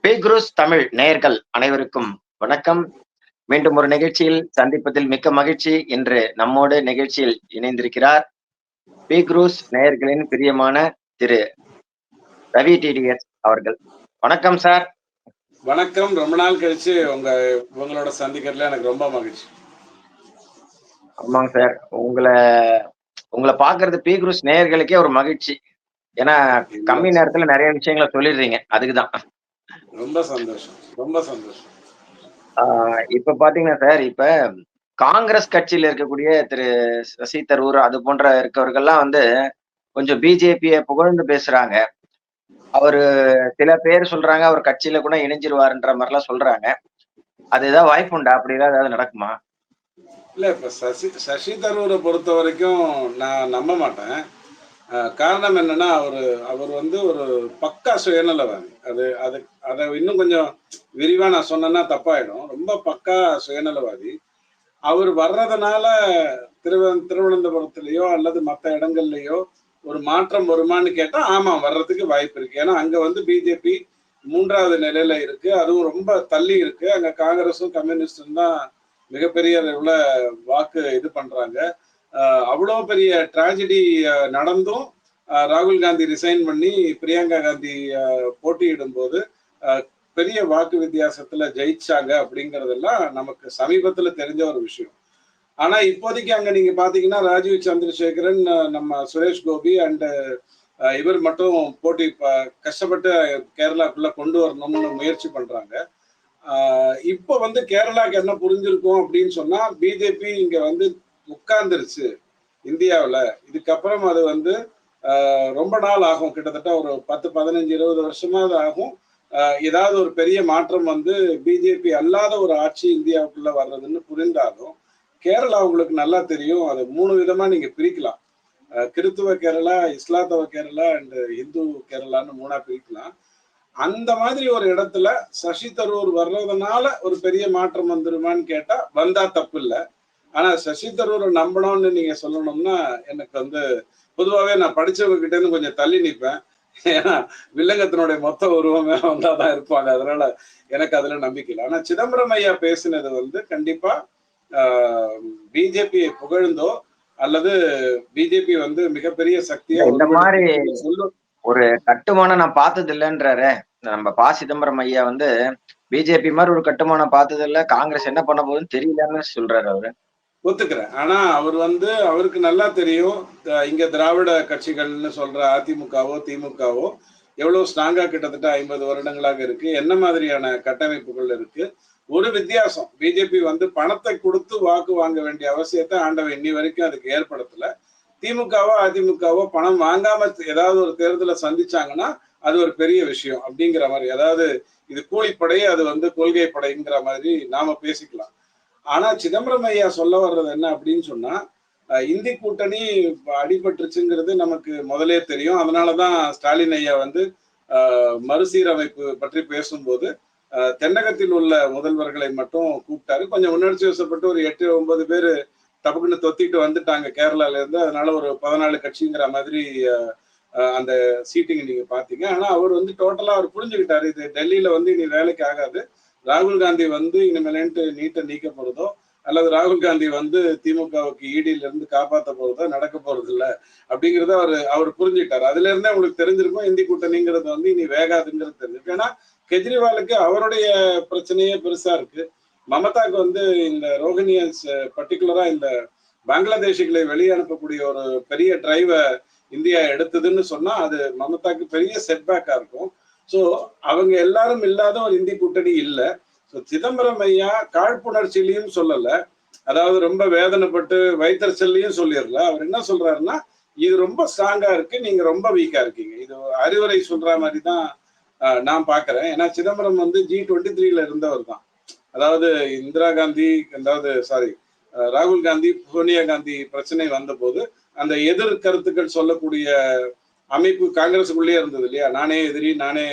B cruise Tamil நேயர்கள் அனைவருக்கும் வணக்கம். மீண்டும் ஒரு நிகழ்ச்சியில் சந்திப்பதில் மிக்க மகிழ்ச்சி. இன்று நம்மோடு நிகழ்ச்சியில் இணைந்திருக்கிறார் பி குரூஸ் நேயர்களின் பிரியமான திரு ரவி டிடிஎஸ் அவர்கள். வணக்கம் சார். வணக்கம். ரொம்ப நாள் கழிச்சு உங்க உங்களோட சந்திக்கிறதுல எனக்கு ரொம்ப மகிழ்ச்சி. ஆமாங்க சார். உங்களை உங்களை பாக்குறது பி குரூஸ் நேயர்களுக்கே ஒரு மகிழ்ச்சி. ஏன்னா கம்மி நேரத்துல நிறைய விஷயங்களை சொல்லிடுறீங்க. அதுக்குதான். ரொம்ப சந்தோஷம். ரொம்ப சந்தோஷம். இப்ப பாத்தீங்கன்னா சார் இப்ப காங்கிரஸ் கட்சியில இருக்கக்கூடிய திரு சசி தரூர் அது போன்ற இருக்கவர்கள்லாம் வந்து கொஞ்சம் பிஜேபியை புகழ்ந்து பேசுறாங்க. அவரு சில பேர் சொல்றாங்க அவர் கட்சியில கூட இணைஞ்சிருவாருன்ற மாதிரிலாம் சொல்றாங்க. அது ஏதாவது வாய்ப்பு உண்டா? அப்படி ஏதாவது நடக்குமா? இல்ல இப்ப சசி சசி தரூரை பொறுத்த வரைக்கும் நான் நம்ப மாட்டேன். காரணம் என்னன்னா அவரு அவர் வந்து ஒரு பக்கா சுயநலவாதி. அது அது அதை இன்னும் கொஞ்சம் விரிவா நான் சொன்னேன்னா தப்பாயிடும். ரொம்ப பக்கா சுயநலவாதி. அவர் வர்றதுனால திருவ திருவனந்தபுரத்திலேயோ அல்லது மற்ற இடங்கள்லயோ ஒரு மாற்றம் வருமான்னு கேட்டா ஆமா வர்றதுக்கு வாய்ப்பு இருக்கு. ஏன்னா அங்க வந்து பிஜேபி மூன்றாவது நிலையில இருக்கு. அதுவும் ரொம்ப தள்ளி இருக்கு. அங்க காங்கிரஸும் கம்யூனிஸ்டும் தான் மிகப்பெரிய அளவுல வாக்கு இது பண்றாங்க. அவ்வளோ பெரிய டிராஜடி நடந்தும் ராகுல் காந்தி ரிசைன் பண்ணி பிரியங்கா காந்தி போட்டியிடும் போது பெரிய வாக்கு வித்தியாசத்துல ஜெயிச்சாங்க அப்படிங்கறதெல்லாம் நமக்கு சமீபத்துல தெரிஞ்ச ஒரு விஷயம். ஆனா இப்போதைக்கு அங்க நீங்க பாத்தீங்கன்னா ராஜீவ் சந்திரசேகரன் நம்ம சுரேஷ் கோபி அண்ட் இவர் மட்டும் போட்டி ப- கஷ்டப்பட்டு கேரளாக்குள்ள கொண்டு வரணும்னு முயற்சி பண்றாங்க. இப்போ வந்து கேரளாக்கு என்ன புரிஞ்சிருக்கும் அப்படின்னு சொன்னா பிஜேபி இங்க வந்து உட்கார்ந்துருச்சு இந்தியாவில். இதுக்கப்புறம் அது வந்து ரொம்ப நாள் ஆகும். கிட்டத்தட்ட ஒரு பத்து பதினஞ்சு இருபது வருஷமாவது ஆகும். ஏதாவது ஒரு பெரிய மாற்றம் வந்து பிஜேபி அல்லாத ஒரு ஆட்சி இந்தியாவுக்குள்ள வர்றதுன்னு புரிந்தாலும் கேரளா உங்களுக்கு நல்லா தெரியும். அது மூணு விதமா நீங்க பிரிக்கலாம். கிறித்துவ கேரளா இஸ்லாத்தவ கேரளா அண்ட் இந்து கேரளான்னு மூணா பிரிக்கலாம். அந்த மாதிரி ஒரு இடத்துல சசி தரூர் வர்றதுனால ஒரு பெரிய மாற்றம் வந்துருமான்னு கேட்டா வந்தா தப்பு இல்லை ஆனா சசி தரூரை நம்பணும்னு நீங்க சொல்லணும்னா எனக்கு வந்து பொதுவாகவே நான் படிச்சவங்க கிட்ட இருந்து கொஞ்சம் தள்ளி நிற்பேன். ஏன்னா வில்லங்கத்தினுடைய மொத்த உருவமே வந்தாதான் இருப்பாங்க அதனால எனக்கு அதுல நம்பிக்கை இல்லை. ஆனா சிதம்பரம் ஐயா பேசினது வந்து கண்டிப்பா பிஜேபியை புகழ்ந்தோ அல்லது பிஜேபி வந்து மிகப்பெரிய சக்தியா இந்த மாதிரி ஒரு கட்டுமானம் நான் பார்த்தது இல்லைன்றாரு. நம்ம பா. சிதம்பரம் ஐயா வந்து பிஜேபி மாதிரி ஒரு கட்டுமானம் பார்த்தது இல்ல. காங்கிரஸ் என்ன பண்ண போகுதுன்னு தெரியலன்னு சொல்றாரு அவரு. ஒத்துக்கிறேன். ஆனா அவர் வந்து அவருக்கு நல்லா தெரியும். இங்க திராவிட கட்சிகள்னு சொல்ற அதிமுகவோ திமுகவோ எவ்வளவு ஸ்ட்ராங்கா கிட்டத்தட்ட ஐம்பது வருடங்களாக இருக்கு. என்ன மாதிரியான கட்டமைப்புகள் இருக்கு? ஒரு வித்தியாசம். பிஜேபி வந்து பணத்தை கொடுத்து வாக்கு வாங்க வேண்டிய அவசியத்தை ஆண்டவன் இன்னி வரைக்கும் அதுக்கு ஏற்படுத்தல. திமுகவோ அதிமுகவோ பணம் வாங்காம ஏதாவது ஒரு தேர்தலை சந்திச்சாங்கன்னா அது ஒரு பெரிய விஷயம். அப்படிங்கிற மாதிரி. அதாவது இது கூலிப்படை அது வந்து கொள்கை படைங்கிற மாதிரி நாம பேசிக்கலாம். ஆனா சிதம்பரம் ஐயா சொல்ல வர்றது என்ன அப்படின்னு சொன்னா இந்தி கூட்டணி அடிபட்டுருச்சுங்கிறது நமக்கு முதலே தெரியும். அதனாலதான் ஸ்டாலின் ஐயா வந்து மறுசீரமைப்பு பற்றி பேசும்போது தென்னகத்தில் உள்ள முதல்வர்களை மட்டும் கூப்பிட்டாரு. கொஞ்சம் உணர்ச்சி வசப்பட்டு ஒரு எட்டு ஒன்பது பேர் டபுக்குன்னு தொத்திட்டு வந்துட்டாங்க கேரளால இருந்து. அதனால ஒரு பதினாலு கட்சிங்கிற மாதிரி அந்த சீட்டிங் நீங்க பாத்தீங்க ஆனா அவர் வந்து டோட்டலா அவர் புரிஞ்சுக்கிட்டாரு. இது டெல்லியில வந்து இனி வேலைக்கு ஆகாது. ராகுல் காந்தி வந்து இனிமேலேன்ட்டு நீட்டை நீக்க போறதோ அல்லது ராகுல் காந்தி வந்து திமுகவுக்கு ஈடியில இருந்து காப்பாத்த போறதோ நடக்க போறது இல்ல அப்படிங்கறத அவர் அவர் புரிஞ்சுட்டார் அதுல இருந்தே உங்களுக்கு தெரிஞ்சிருக்கும் இந்தி கூட்டணிங்கிறது வந்து இனி வேகாதுங்கிறது தெரிஞ்சிருக்கு ஏன்னா கெஜ்ரிவாலுக்கு அவருடைய பிரச்சனையே பெருசா இருக்கு. மமதாக்கு வந்து இந்த ரோஹினியன்ஸ் பர்டிகுலரா இந்த பங்களாதேஷிகளை வெளியே அனுப்பக்கூடிய ஒரு பெரிய டிரைவை இந்தியா எடுத்ததுன்னு சொன்னா அது மமதாக்கு பெரிய செட்பேக்கா இருக்கும். ஸோ அவங்க எல்லாரும் இல்லாத ஒரு இந்தி கூட்டணி இல்ல. ஸோ சிதம்பரம் ஐயா காழ்ப்புணர்ச்சியிலையும் சொல்லல. அதாவது ரொம்ப வேதனைப்பட்டு வைத்தறிச்சல்லையும் சொல்லிடல. அவர் என்ன சொல்றாருன்னா இது ரொம்ப ஸ்ட்ராங்கா இருக்கு நீங்க ரொம்ப வீக்கா இருக்கீங்க. இது அறிவுரை சொல்ற மாதிரி தான் ஆஹ், நான் பாக்குறேன். ஏன்னா சிதம்பரம் வந்து ஜி டுவெண்ட்டி த்ரீல இருந்தவர் தான். அதாவது இந்திரா காந்தி அதாவது சாரி ராகுல் காந்தி சோனியா காந்தி பிரச்சனை வந்தபோது அந்த எதிர் கருத்துக்கள் சொல்லக்கூடிய அமைப்பு காங்கிரஸுக்குள்ளேயே இருந்தது இல்லையா? நானே எதிரி நானே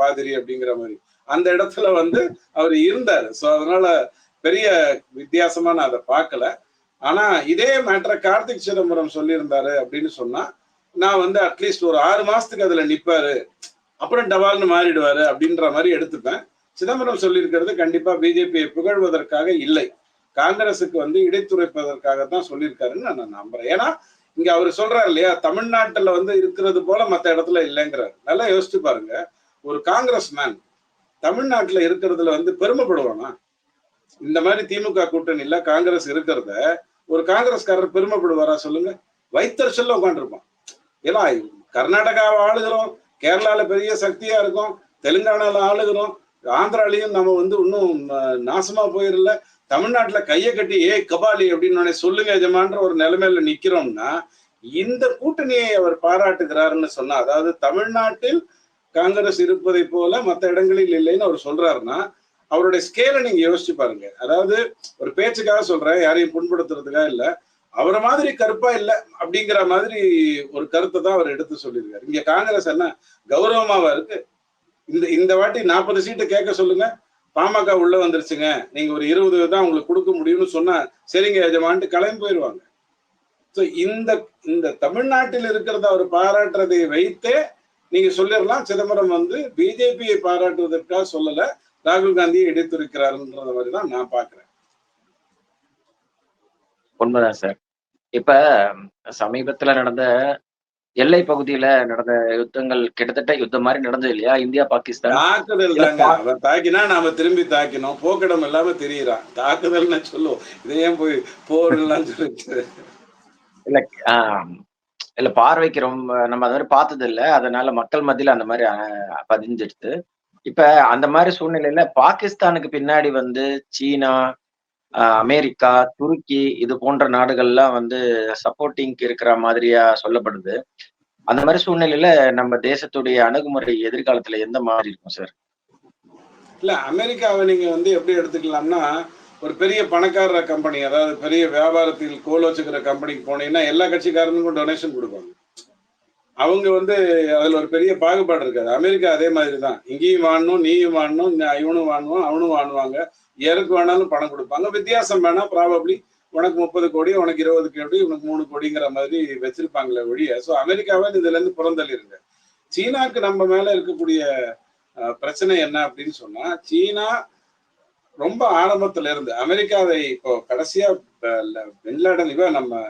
பாதிரி அப்படிங்கிற மாதிரி. அந்த இடத்துல வந்து அவர் இருந்தாரு. ஸோ அதனால பெரிய வித்தியாசமா நான் அதை பார்க்கல. ஆனா இதே மேட்டரை கார்த்திக் சிதம்பரம் சொல்லியிருந்தாரு அப்படின்னு சொன்னா நான் வந்து அட்லீஸ்ட் ஒரு ஆறு மாசத்துக்கு அதுல நிப்பாரு. அப்புறம் டவால்னு மாறிடுவாரு அப்படின்ற மாதிரி எடுத்துப்பேன். சிதம்பரம் சொல்லியிருக்கிறது கண்டிப்பா பிஜேபியை புகழ்வதற்காக இல்லை. காங்கிரசுக்கு வந்து இடைத்துறைப்பதற்காக தான் சொல்லியிருக்காருன்னு நான் நம்புறேன். ஏன்னா இங்க அவர் சொல்றாரு இல்லையா தமிழ்நாட்டுல வந்து இருக்கிறது போல மத்த இடத்துல இல்லைங்கிறார். நல்லா யோசிச்சு பாருங்க. ஒரு காங்கிரஸ் மேன் தமிழ்நாட்டுல இருக்கிறதுல வந்து பெருமைப்படுவானா? இந்த மாதிரி திமுக கூட்டணியில காங்கிரஸ் இருக்கிறத ஒரு காங்கிரஸ்காரர் பெருமைப்படுவாரா சொல்லுங்க? வைத்தறிச்சல்ல உட்காந்துருப்பான் ஏன்னா கர்நாடகாவை ஆளுகிறோம் கேரளால பெரிய சக்தியா இருக்கும் தெலுங்கானால ஆளுகிறோம் ஆந்திராலையும் நம்ம வந்து இன்னும் நாசமா போயிடல. தமிழ்நாட்டுல கையை கட்டி ஏ கபாலி அப்படின்னு சொல்லுங்க எஜமான்ற ஒரு நிலைமையில நிக்கிறோம்னா இந்த கூட்டணியை அவர் பாராட்டுகிறாருன்னு சொன்னா அதாவது தமிழ்நாட்டில் காங்கிரஸ் இருப்பதை போல மற்ற இடங்களில் இல்லைன்னு அவர் சொல்றாருன்னா அவருடைய ஸ்கேலை நீங்க யோசிச்சு பாருங்க. அதாவது ஒரு பேச்சுக்காக சொல்றேன் யாரையும் புண்படுத்துறதுக்காக இல்ல அவரை மாதிரி கருப்பா இல்ல அப்படிங்கிற மாதிரி ஒரு கருத்தை தான் அவர் எடுத்து சொல்லியிருக்காரு. இங்க காங்கிரஸ் என்ன கௌரவமாவா இருக்கு? இந்த இந்த வாட்டி நாற்பது சீட்டு கேட்க சொல்லுங்க. பாமக உள்ள வந்துருச்சுங்க. நீங்க ஒரு இருபது தான் உங்களுக்கு கொடுக்க முடியும்னு சொன்னா சரிங்க எஜமான்ட்டு கிளம்பி போயிடுவாங்க. ஸோ இந்த இந்த தமிழ்நாட்டில் இருக்கிறத அவர் பாராட்டுறதை வைத்தே நீங்க சொல்லிடலாம். சிதம்பரம் வந்து பிஜேபியை பாராட்டுவதற்காக சொல்லல. ராகுல் காந்தியை எடுத்துரைக்கிறாருன்றத மாதிரி தான் நான் பாக்குறேன் உண்மைதான் சார். இப்ப சமீபத்துல நடந்த எல்லை பகுதியில நடந்த யுத்தங்கள் கிட்டத்தட்ட யுத்தம் மாதிரி நடந்தது இல்லையா? இந்தியா பாகிஸ்தான்? தாக்குதல் தாங்க. அவன் தாக்கினா நாம திரும்பி தாக்கினோம். போக்கிடம் இல்லாம தெரியறான். தாக்குதல்னு சொல்லுவோம். இதை ஏன் போய் போர்லாம் சொல்லிட்டு? இல்ல ஆஹ் இல்ல பார்வைக்கு ரொம்ப நம்ம அந்த மாதிரி பார்த்தது இல்ல. அதனால மக்கள் மத்தியில அந்த மாதிரி பதிஞ்சிடுது இப்ப அந்த மாதிரி சூழ்நிலையில பாகிஸ்தானுக்கு பின்னாடி வந்து சீனா அமெரிக்கா துருக்கி இது போன்ற நாடுகள்லாம் வந்து சப்போர்ட்டிங்க்கு இருக்கிற மாதிரியா சொல்லப்படுது. அந்த மாதிரி சூழ்நிலையில நம்ம தேசத்துடைய அணுகுமுறை எதிர்காலத்துல எந்த மாதிரி இருக்கும் சார் இல்ல அமெரிக்காவை நீங்க வந்து எப்படி எடுத்துக்கலாம்னா ஒரு பெரிய பணக்கார கம்பெனி அதாவது பெரிய வியாபாரத்தில் கோல் வச்சுக்கிற கம்பெனிக்கு போனீங்கன்னா எல்லா கட்சிக்காரனுக்கும் டொனேஷன் கொடுப்பாங்க. அவங்க வந்து அதுல ஒரு பெரிய பாகுபாடு இருக்காது. அமெரிக்கா அதே மாதிரி தான் இங்கேயும் வாழணும் நீயும் வாழணும் இவனும் வாங்குவான் அவனும் வாணுவாங்க யாருக்கு வேணாலும் பணம் கொடுப்பாங்க. வித்தியாசம் வேணா ப்ராபப்ளி உனக்கு முப்பது கோடி உனக்கு இருபது கோடி உனக்கு மூணு கோடிங்கிற மாதிரி வச்சிருப்பாங்களே ஒழிய. ஸோ அமெரிக்காவே இதுல இருந்து புறந்தள்ளிருங்க. சீனாக்கு நம்ம மேல இருக்கக்கூடிய பிரச்சனை என்ன அப்படின்னு சொன்னா சீனா ரொம்ப ஆரம்பத்துல இருந்து அமெரிக்காவை இப்போ கடைசியா பின்லாடன் இவ நம்ம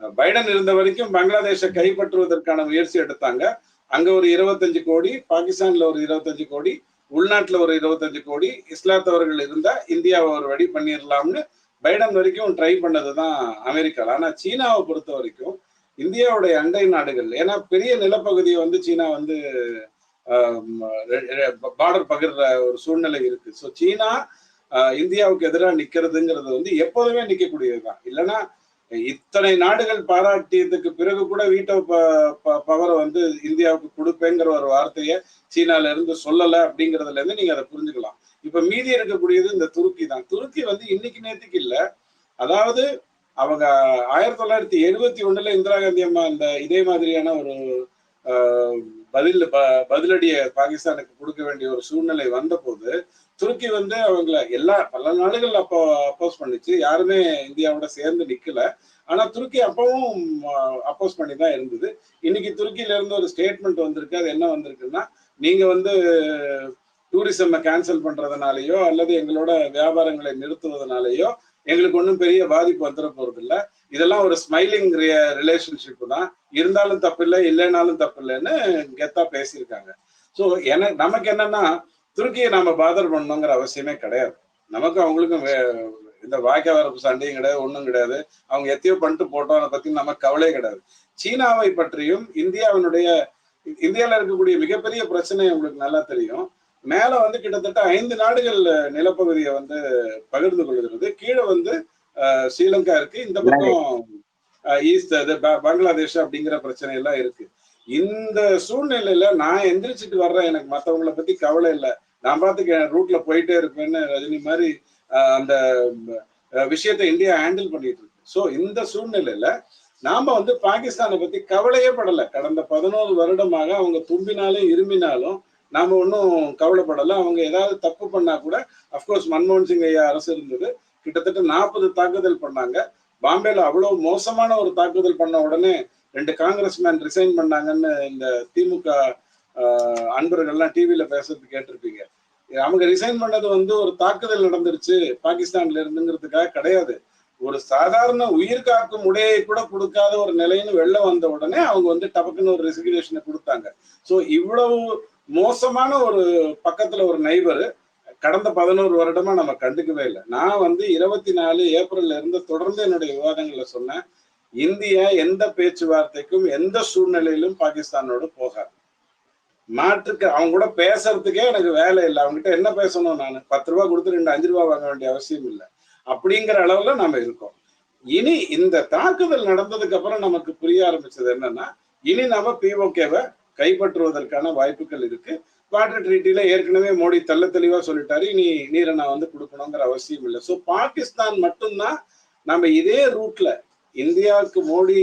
பைடன் இருந்த வரைக்கும் பங்களாதேஷை கைப்பற்றுவதற்கான முயற்சி எடுத்தாங்க. அங்க ஒரு இருபத்தஞ்சு கோடி பாகிஸ்தான்ல ஒரு இருபத்தஞ்சு கோடி உள்நாட்டுல ஒரு இருபத்தஞ்சு கோடி இஸ்லாத்தவர்கள் இருந்தா இந்தியாவை ஒரு வழி பண்ணிடலாம்னு பைடன் வரைக்கும் ட்ரை பண்ணதுதான் அமெரிக்கா ஆனா சீனாவை பொறுத்த வரைக்கும் இந்தியாவுடைய அண்டை நாடுகள் ஏன்னா பெரிய நிலப்பகுதியை வந்து சீனா வந்து பார்டர் பகிர்ற ஒரு சூழ்நிலை இருக்கு. ஸோ சீனா ஆஹ், இந்தியாவுக்கு எதிராக நிக்கிறதுங்கிறது வந்து எப்போதுமே நிக்கக்கூடியதுதான். இல்லைன்னா இத்தனை நாடுகள் பாராட்டியதுக்கு பிறகு கூட வீட்டோ பவரை வந்து இந்தியாவுக்கு கொடுப்பேங்கிற ஒரு வார்த்தையை சீனால இருந்து சொல்லல அப்படிங்கறதுல இருந்து நீங்க அதை புரிஞ்சுக்கலாம். இப்ப மீதி இருக்கக்கூடியது இந்த துருக்கி தான். துருக்கி வந்து இன்னைக்கு நேத்துக்கு இல்ல. அதாவது அவங்க ஆயிரத்தி தொள்ளாயிரத்தி எழுபத்தி ஒண்ணுல இந்திரா காந்தி அம்மா இந்த இதே மாதிரியான ஒரு ஆஹ், பதில் ப- பதிலடியை பாகிஸ்தானுக்கு கொடுக்க வேண்டிய ஒரு சூழ்நிலை வந்தபோது துருக்கி வந்து அவங்கள எல்லா பல நாடுகள் அப்போ அப்போஸ் பண்ணிச்சு. யாருமே இந்தியாவோட சேர்ந்து நிக்கல. ஆனா துருக்கி அப்பவும் அப்போஸ் பண்ணி தான் இருந்தது. இன்னைக்கு துருக்கியில இருந்து ஒரு ஸ்டேட்மெண்ட் வந்திருக்கு. அது என்ன வந்திருக்குன்னா நீங்க வந்து டூரிசம் கேன்சல் பண்றதுனாலயோ அல்லது எங்களோட வியாபாரங்களை நிறுத்துவதனாலயோ எங்களுக்கு ஒன்றும் பெரிய பாதிப்பு வந்துட போறது இல்லை இதெல்லாம் ஒரு ஸ்மைலிங் ரிலேஷன்ஷிப் தான். இருந்தாலும் தப்பில்லை இல்லைனாலும் தப்பில்லைன்னு கெத்தா பேசியிருக்காங்க. ஸோ என நமக்கு என்னன்னா துருக்கியை நாம பாதர் பண்ணணுங்கிற அவசியமே கிடையாது. நமக்கும் அவங்களுக்கும் வே- இந்த வாய்க்கா வரப்பு சண்டையும் கிடையாது ஒன்றும் கிடையாது. அவங்க எத்தையோ பண்ணிட்டு போட்டோம் அதை பத்தி நமக்கு கவலையே கிடையாது. சீனாவை பற்றியும் இந்தியாவினுடைய இந்தியாவில் இருக்கக்கூடிய மிகப்பெரிய பிரச்சனை உங்களுக்கு நல்லா தெரியும். மேல வந்து கிட்டத்தட்ட ஐந்து நாடுகள் நிலப்பகுதியை வந்து பகிர்ந்து கொள்கிறது. கீழே வந்து ஸ்ரீலங்கா இருக்கு. இந்த பக்கம் ஈஸ்ட் அது பங்களாதேஷ் அப்படிங்கிற பிரச்சனை எல்லாம் இருக்கு. இந்த சூழ்நிலையில நான் எந்திரிச்சிட்டு வர்றேன். எனக்கு மத்தவங்கள பத்தி கவலை இல்லை. நான் பார்த்துக்க ரூட்ல போயிட்டே இருப்பேன்னு ரஜினி மாதிரி அந்த விஷயத்தை இந்தியா ஹேண்டில் பண்ணிட்டு இருக்கு. ஸோ இந்த சூழ்நிலையில நாம வந்து பாகிஸ்தானை பத்தி கவலையே படல. கடந்த பதினோரு வருடமாக அவங்க தும்பினாலும் இருமினாலும் நாம ஒன்றும் கவலைப்படல. அவங்க ஏதாவது தப்பு பண்ணா கூட அஃப்கோர்ஸ் மன்மோகன் சிங் ஐயா அரசு இருந்தது. கிட்டத்தட்ட நாற்பது தாக்குதல் பண்ணாங்க. பாம்பேல அவ்வளவு மோசமான ஒரு தாக்குதல் பண்ண உடனே ரெண்டு காங்கிரஸ் மேன் ரிசைன் பண்ணாங்கன்னு இந்த திமுக ஆஹ், அன்பர்கள்லாம் டிவியில பேசுறது கேட்டிருப்பீங்க. அவங்க ரிசைன் பண்ணது வந்து ஒரு தாக்குதல் நடந்துருச்சு பாகிஸ்தான்ல இருந்துங்கிறதுக்காக கிடையாது. ஒரு சாதாரண உயிர் காக்கும் உடையை கூட கொடுக்காத ஒரு நிலைன்னு வெளில வந்த உடனே அவங்க வந்து டபக்குன்னு ஒரு ரெசிக்னேஷனை கொடுத்தாங்க. ஸோ இவ்வளவு மோசமான ஒரு பக்கத்துல ஒரு நைபர். கடந்த பதினோரு வருடமா நம்ம கண்டுக்கவே இல்லை. நான் வந்து இருபத்தி நாலு ஏப்ரல்ல இருந்து தொடர்ந்து என்னுடைய விவாதங்கள்ல சொன்னேன். இந்தியா எந்த பேச்சுவார்த்தைக்கும் எந்த சூழ்நிலையிலும் பாகிஸ்தானோட போகாது. மாற்றுக்கு அவங்க கூட பேசுறதுக்கே எனக்கு வேலை இல்லை. அவங்ககிட்ட என்ன பேசணும் நான்? பத்து ரூபா கொடுத்து ரெண்டு அஞ்சு ரூபா வாங்க வேண்டிய அவசியம் இல்லை. அப்படிங்கிற அளவுல நம்ம இருக்கோம். இனி இந்த தாக்குதல் நடந்ததுக்கு அப்புறம் நமக்கு புரிய ஆரம்பிச்சது என்னன்னா இனி நம்ம பிஓகேவை கைப்பற்றுவதற்கான வாய்ப்புகள் இருக்கு. வாட்டர் ட்ரீட்டில ஏற்கனவே மோடி தெள்ள தெளிவா சொல்லிட்டாரு. இனி நீரை நான் வந்து கொடுக்கணுங்கிற அவசியம் இல்லை. ஸோ பாகிஸ்தான் மட்டும்தான் நம்ம இதே ரூட்ல இந்தியாவுக்கு மோடி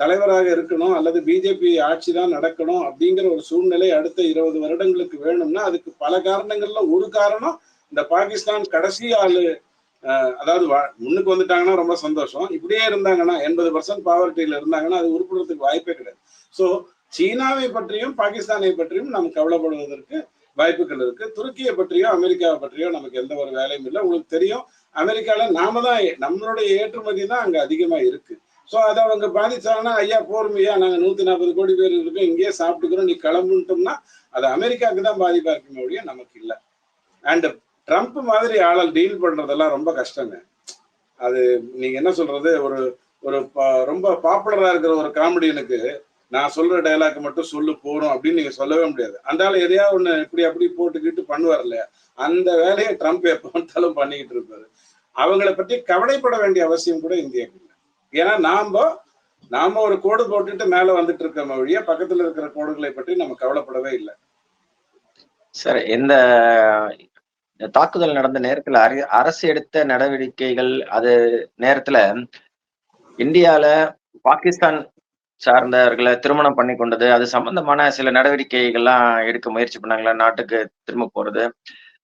தலைவராக இருக்கணும் அல்லது பிஜேபி ஆட்சி தான் நடக்கணும் அப்படிங்கிற ஒரு சூழ்நிலை அடுத்த இருபது வருடங்களுக்கு வேணும்னா அதுக்கு பல காரணங்கள்ல ஒரு காரணம் இந்த பாகிஸ்தான் கடைசி ஆளு அதாவது வா- முன்னுக்கு வந்துட்டாங்கன்னா ரொம்ப சந்தோஷம். இப்படியே இருந்தாங்கன்னா எண்பது பர்சன்ட் பாவர்ட்டியில இருந்தாங்கன்னா அது உருப்படுறதுக்கு வாய்ப்பே கிடையாது. ஸோ சீனாவை பற்றியும் பாகிஸ்தானை பற்றியும் நாம் கவலைப்படுவதற்கு வாய்ப்புகள் இருக்கு. துருக்கியை பற்றியோ அமெரிக்காவை பற்றியோ நமக்கு எந்த ஒரு வேலையும் இல்லை. உங்களுக்கு தெரியும் அமெரிக்கால நாம தான் நம்மளுடைய ஏற்றுமதி தான் அங்க அதிகமா இருக்கு. ஸோ அதை அவங்க பாதிச்சாங்கன்னா ஐயா போர்மையா நாங்க நூத்தி நாற்பது கோடி பேர் இருக்கோம் இங்கேயே சாப்பிட்டுக்கிறோம் நீ கிளம்புட்டோம்னா அது அமெரிக்காவுக்கு தான் பாதிப்பா இருக்குமே ஒழிய நமக்கு இல்லை. அண்ட் ட்ரம்ப் மாதிரி ஆளால் டீல் பண்றதெல்லாம் ரொம்ப கஷ்டங்க. அது நீங்க என்ன சொல்றது? ஒரு ஒரு ரொம்ப பாப்புலரா இருக்கிற ஒரு காமெடியனுக்கு நான் சொல்ற டைலாக் மட்டும் சொல்லு போறோம் அப்படின்னு நீங்க சொல்லவே முடியாது. அந்தால எதையா ஒண்ணு இப்படி அப்படி போட்டுக்கிட்டு பண்ணுவார் இல்லையா? அந்த வேலையை ட்ரம்ப் எப்ப வந்தாலும் பண்ணிக்கிட்டு இருப்பாரு. அவங்களை பற்றி கவலைப்பட வேண்டிய அவசியம் கூட இந்தியாவுக்கு இல்லை. ஏன்னா நாம நாம ஒரு கோடு போட்டுட்டு மேல வந்துட்டு இருக்க வழியா பக்கத்துல இருக்கிற கோடுகளை பற்றி நம்ம கவலைப்படவே இல்லை. சார் இந்த தாக்குதல் நடந்த நேரத்துல அரசு எடுத்த நடவடிக்கைகள் அது நேரத்துல இந்தியால பாகிஸ்தான் சார்ந்தவர்களை திருமணம் பண்ணி கொண்டது அது சம்பந்தமான சில நடவடிக்கைகள்லாம் எடுக்க முயற்சி பண்ணாங்களா? நாட்டுக்கு திரும்ப போறது.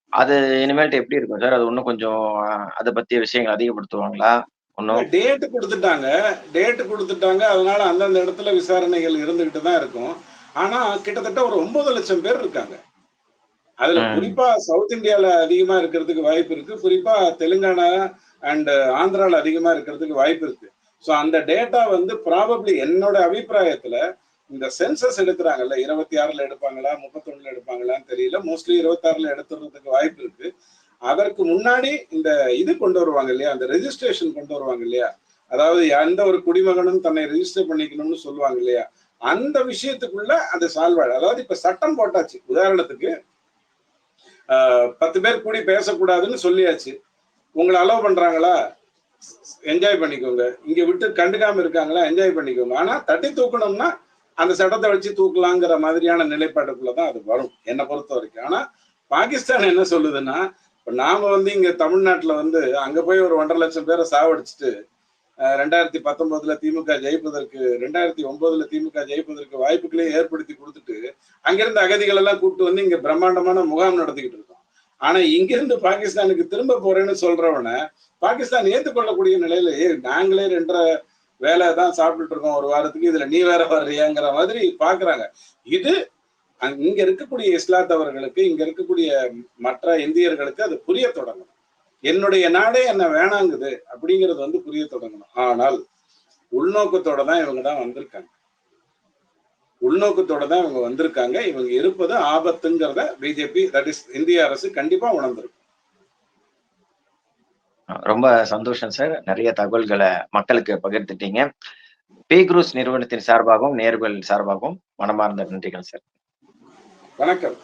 அது இனிமேல்ட்டு எப்படி இருக்கும் சார்? அது இன்னும் கொஞ்சம் அதை பத்திய விஷயங்கள் அதிகப்படுத்துவாங்களா? ஒன்றும் டேட் கொடுத்துட்டாங்க. டேட் கொடுத்துட்டாங்க. அதனால அந்தந்த இடத்துல விசாரணைகள் இருந்துகிட்டு தான் இருக்கும். ஆனா கிட்டத்தட்ட ஒரு ஒன்பது லட்சம் பேர் இருக்காங்க. அதுல. குறிப்பா சவுத் இந்தியால அதிகமா இருக்கிறதுக்கு வாய்ப்பு இருக்கு. குறிப்பா தெலுங்கானா அண்ட் ஆந்திரால அதிகமா இருக்கிறதுக்கு வாய்ப்பு இருக்கு. ஸோ அந்த டேட்டா வந்து ப்ராபப்ளி என்னோட அபிப்பிராயத்துல இந்த சென்சஸ் எடுக்கிறாங்கல்ல இருபத்தி ஆறுல எடுப்பாங்களா முப்பத்தொன்னுல எடுப்பாங்களான்னு தெரியல. மோஸ்ட்லி இருபத்தாறுல எடுத்துறதுக்கு வாய்ப்பு இருக்கு. அதற்கு முன்னாடி இந்த இது கொண்டு வருவாங்க இல்லையா அந்த ரெஜிஸ்ட்ரேஷன் கொண்டு வருவாங்க இல்லையா? அதாவது எந்த ஒரு குடிமகனும் தன்னை ரெஜிஸ்டர் பண்ணிக்கணும்னு சொல்லுவாங்க இல்லையா? அந்த விஷயத்துக்குள்ள அது சால்வ் ஆயிடும் அதாவது இப்ப சட்டம் போட்டாச்சு. உதாரணத்துக்கு பத்து பேர் கூடி பேசக்கூடாதுன்னு சொல்லியாச்சு. உங்களை அலோவ் பண்றாங்களா? என்ஜாய் பண்ணிக்கோங்க. இங்க விட்டு கண்டுக்காம இருக்காங்களா? என்ஜாய் பண்ணிக்கோங்க. ஆனா தட்டி தூக்கணும்னா அந்த சட்டத்தை வச்சு தூக்கலாங்கிற மாதிரியான நிலைப்பாட்டுக்குள்ளதான் அது வரும் என்னை பொறுத்த வரைக்கும் ஆனா பாகிஸ்தான் என்ன சொல்லுதுன்னா இப்ப நாம வந்து இங்க தமிழ்நாட்டுல வந்து அங்க போய் ஒரு ஒன்றரை லட்சம் பேரை சாவடிச்சுட்டு ரெண்டாயிரத்தி பத்தொன்பதுல திமுக ஜெயிப்பதற்கு ரெண்டாயிரத்தி ஒன்பதுல திமுக ஜெயிப்பதற்கு வாய்ப்புகளையும் ஏற்படுத்தி கொடுத்துட்டு அங்கிருந்து அகதிகள் எல்லாம் கூப்பிட்டு வந்து இங்க பிரம்மாண்டமான முகாம் நடத்திக்கிட்டு இருக்கோம். ஆனா இங்கிருந்து பாகிஸ்தானுக்கு திரும்ப போறேன்னு சொல்றவன பாகிஸ்தான் ஏத்துக்கொள்ளக்கூடிய நிலையில ஏ நாங்களே ரெண்டரை வேலை தான் சாப்பிட்டுட்டு இருக்கோம் ஒரு வாரத்துக்கு இதுல நீ வேற வர்றியாங்கிற மாதிரி பாக்குறாங்க. இது இங்க இருக்கக்கூடிய இஸ்லாத்தவர்களுக்கு இங்க இருக்கக்கூடிய மற்ற இந்தியர்களுக்கு அது புரிய தொடங்கணும். என்னுடைய நாடே என்ன வேணாங்குது அப்படிங்கிறது வந்து புரிய தொடங்கணும். ஆனால் உள்நோக்கத்தோட தான் இவங்க தான் வந்திருக்காங்க. உள்நோக்கத்தோட தான் இவங்க வந்திருக்காங்க. இவங்க இருப்பது ஆபத்துங்கிறத பிஜேபி தட் இஸ் இந்திய அரசு கண்டிப்பா உணர்ந்திருக்கு ரொம்ப சந்தோஷம் சார். நிறைய தகவல்களை மக்களுக்கு பகிர்ந்துட்டீங்க. பே குரூஸ் நிறுவனத்தின் சார்பாகவும் நேர்கள் சார்பாகவும் மனமார்ந்த நன்றிகள் சார். வணக்கம்.